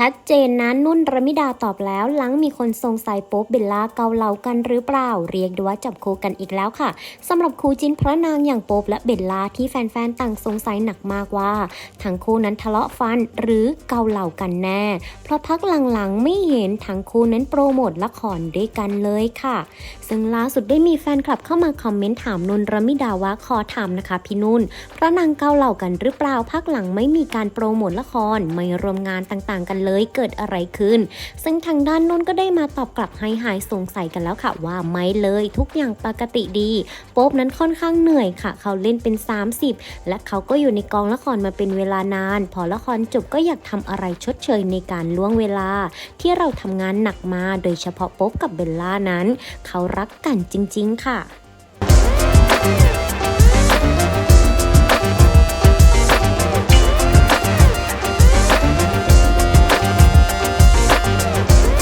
ชัดเจนนะนุ่นระมิดาตอบแล้ว หลังมีคนสงสัยโป๊บเบลล่าเกาเหลากันหรือเปล่า เรียกได้ว่าจับคู่กันอีกแล้วค่ะสำหรับคู่จิ้นพระนางอย่างโป๊บและเบลล่าที่แฟนๆต่างสงสัยหนักมากว่า ทั้งคู่นั้นทะเลาะฟันหรือเกาเหลากันแน่ เพราะพักหลังๆไม่เห็นทั้งคู่นั้นโปรโมทละครด้วยกันเลยค่ะ ซึ่งล่าสุดได้มีแฟนคลับเข้ามาคอมเมนต์ถามนนท์ระมิดาว่าขอถามนะคะพี่นุ่นพระนางเกาเหล่ากันหรือเปล่าพักหลังไม่มีการโปรโมทละครไม่รวมงานต่างๆกันเลยเกิดอะไรขึ้น ซึ่งทางด้านนนก็ได้มาตอบกลับให้หายสงสัยกันแล้วค่ะว่าไม่เลยทุกอย่างปกติดีโป๊บนั้นค่อนข้างเหนื่อยค่ะ เขาเล่นเป็น 30 และเขาก็อยู่ในกองละครมาเป็นเวลานาน พอละครจบก็อยากทำอะไรชดเชยในการล่วงเวลา ที่เราทำงานหนักมาโดยเฉพาะโป๊บกับเบลล่านั้น เขารักกันจริง ๆ ค่ะ